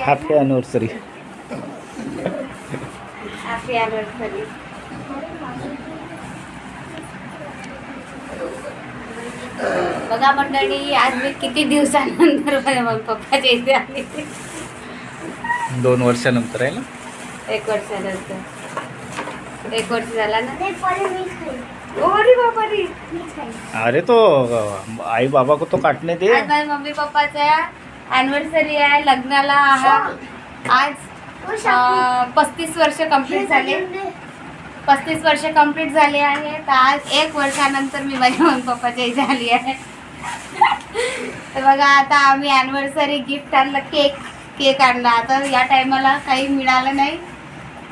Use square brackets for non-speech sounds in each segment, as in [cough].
Happy anniversary बघा मंडळी आज मी किती दिवसानंतर माझ्या मम्मी पप्पाच्या इथे आले. दोन वर्षानंतर आहे ना? एक वर्षानंतर. एक वर्ष झाला ना? अरे तो आई बाबा को तो काटने दे. आज माझ्या मम्मी पप्पाचा अॅनिव्हर्सरी आहे लग्नाला आहा- आज पस्तीस वर्ष कंप्लीट झाले. पस्तीस वर्ष कंप्लीट झाले आहे. तर आज एक वर्षानंतर मी माझ्या मम्मी पप्पाच्या इथे आली आहे. तर बघा आता आम्ही अॅनिव्हर्सरी गिफ्ट आणलं केक केक आणला. आता या टायमाला काही मिळालं नाही.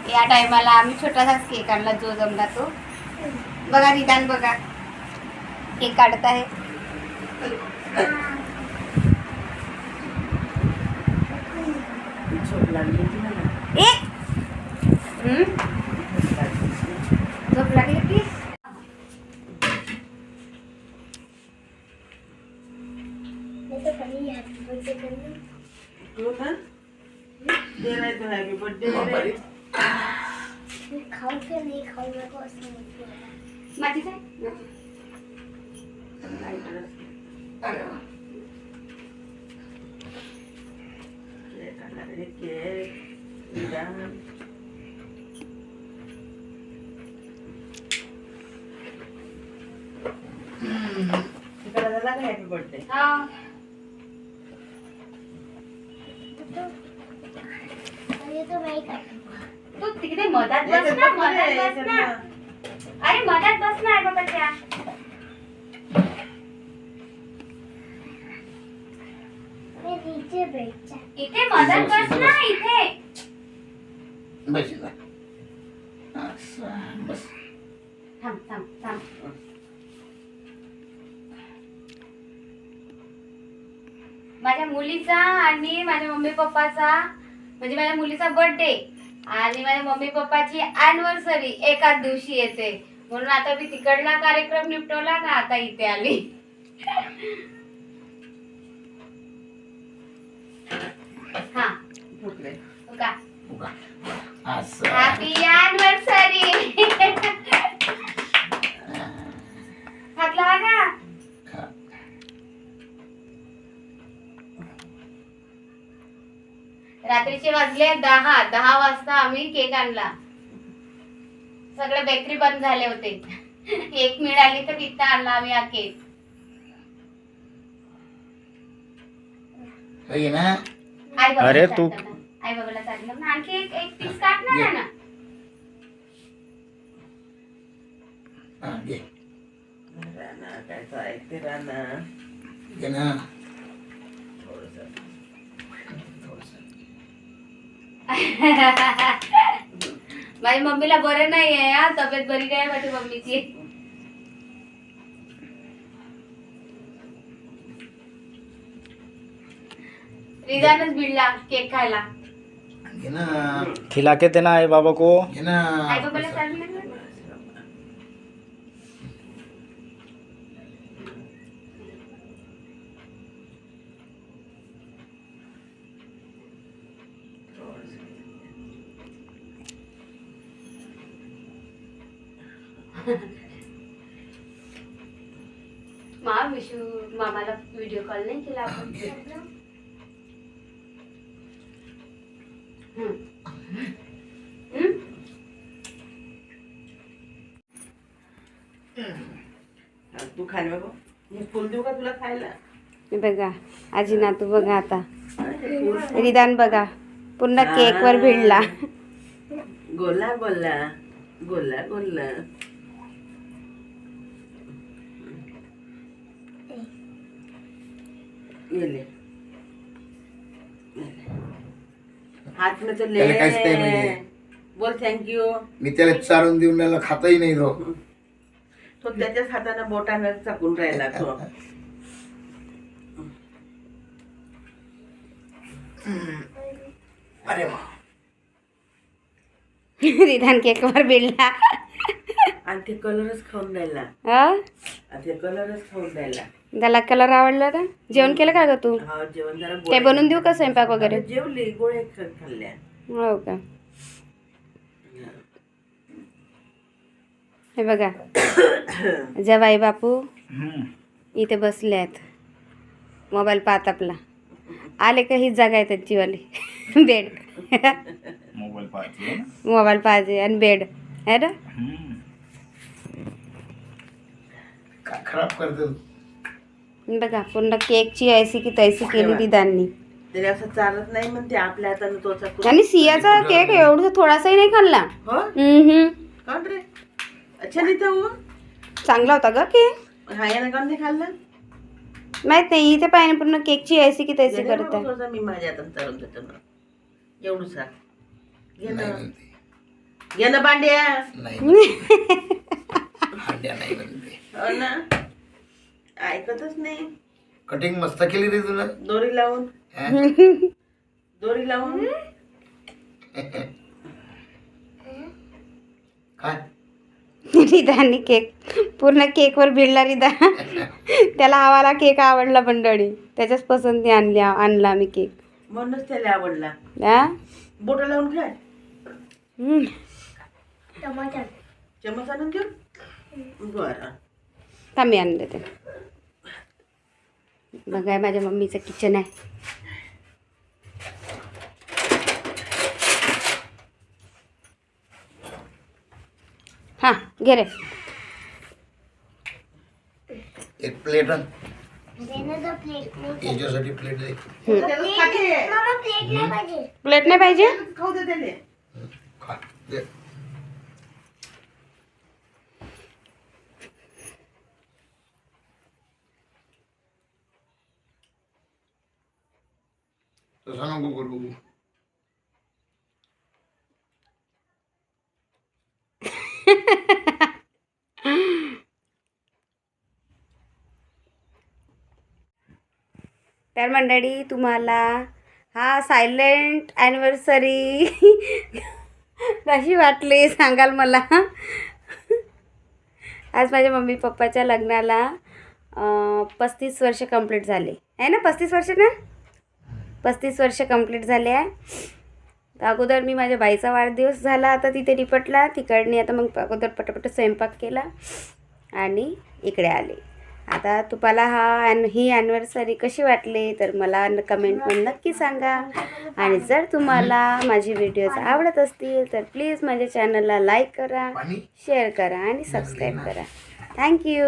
या टायमाला आम्ही छोटासाच केक आणला जो जमला तो. बघा निदान बघा. केक काढत आहे. ए! हम्म? झोप लागली की? तू ना? दे रहा है तो हैप्पी बर्थडे माझी काय हॅपी बर्थडे हा. तू तिकडे मधात बस ना मधात बस ना. अरे मधात बस ना आई बाबाच्या इथे मधात बस ना इथे. थांब थांब थांब. माझ्या मुलीचा आणि माझ्या मम्मी पप्पाचा म्हणजे माझ्या मुलीचा बर्थडे आणि माझ्या मम्मी पप्पाची अॅनिव्हर्सरी एकाच दिवशी येते. म्हणून आता मी तिकडला कार्यक्रम निपटवला ना आता इथे आली. हा. का हॅपी अॅनिव्हर्सरी हात लागा रात्रीचे वाजले दहा दहा वाजता आम्ही केक आणला. सगळे बेकरी बंद झाले होते. एक मिळाली तर तिथं आणला आम्ही हा केक आई बाबाला अरे तू-. आई बाबाला चाललं ना. आणखी एक एक पीस काढणार आहे ना. राणा काय तो ऐकते राणा? [laughs] माझ्या मम्मीला बरं नाही आहे हा तब्येत बरी नाही आहे माझ्या मम्मीची. रिझानच भिडला केक खायला. खिला के देना आई बाबा को आई बाबाला ना? मा विशू मामाला व्हिडिओ कॉल नाही केला आपण? हा, तू खाल बाबा हे फुल देऊ का तुला खायला? हे बघा आजी नातू बघा आता. हे रिदान बघा पुन्हा केक वर भिडला. गोला गोला गोला गोला ये ले हाथ में तो ले त्याला काहीच. बोल थँक्यू मी त्याला चारून देऊन राहिला खाताही नाही तो. तो त्याच्याच हाताने बोटानं चाकून राहिला तो. अरे वा. रिदान केक वर भिडला आणि ते कलरच खाऊन हा आणि ते कलरच खाऊन राहिला. त्याला कलर आवडला ना जेवण केलं का ग तू? हा जेवण जरा बनवून देऊ का स्वयंपाक वगैरे? जेवली गोळ्या ख- खाल्ल्या. हो का? हे बघा. [coughs] जवाई बापू हम्म. इथे बसले आहेत. मोबाईल पाहत आपला. आले का हीच जागा आहे त्यांचीवाली [laughs] बेड. मोबाईल पाहते ना? मोबाईल पाहिजे आणि बेड. आहे ना? खराब करतो बघा पूर्ण केकची ऐसी की तैसी केली ती त्यांनी तरी असं चालत नाही म्हणते आपल्या हाताने तो चाकू आणि सियाचा केक एवढा थोडासाही नाही खाल्ला. हो? हम्म. काऊन रे? अच्छा नाही. चांगला होता ग केक. हा यानं काऊन नाही खाल्लं? माहीत नाही इथे पाहिजे पूर्ण केकची ऐसी की तैसी दे ना करत. बाबा थोडंसं मी माझ्या हाताने चालून देतो ना. एवढं सांग घे ना. घे ना बांड्या नाही हो ना. ऐकतच नाही. कटिंग मस्त केली रे तुला. दोरी लावून. हा? दोरी लावून. काय? रिदानी केक. पूर्ण केकवर भिडला रिदा. त्याला आम्हाला केक आवडला मंडळी. त्याच्याच पसंती आणली आणला आम्ही केक. म्हणूनच त्याला आवडला. हा? बोट लावून खाय हम्म. चमच आणून देऊ बरं. थांब आणून देते. बघा माझ्या मम्मीचं किचन आहे. हां घे रे. एक प्लेट आण. याच्यासाठी प्लेट दे. प्लेट नाही पाहिजे. खा दे. तसा नको करू तर मंडळी तुम्हाला हा सायलेंट ॲनिव्हर्सरी कशी वाटली सांगाल मला? आज माझ्या मम्मी पप्पाच्या लग्नाला पस्तीस वर्ष कंप्लीट झाले. आहे ना पस्तीस वर्ष ना? पस्तीस वर्ष कंप्लीट झाले आहे. अगोदर मी माझ्या बाईचा वाढदिवस झाला आता तिथे निपटला तिकडनी आता मग अगोदर पटापट स्वयंपाक केला आणि इकडे आले. आता तुम्हाला हा ॲन ही ॲनिव्हर्सरी कशी वाटली तर मला न कमेंटमध्ये नक्की सांगा. आणि जर तुम्हाला माझे व्हिडिओज आवडत असतील तर प्लीज माझ्या चॅनलला लाईक करा शेअर करा आणि सबस्क्राईब करा. थँक्यू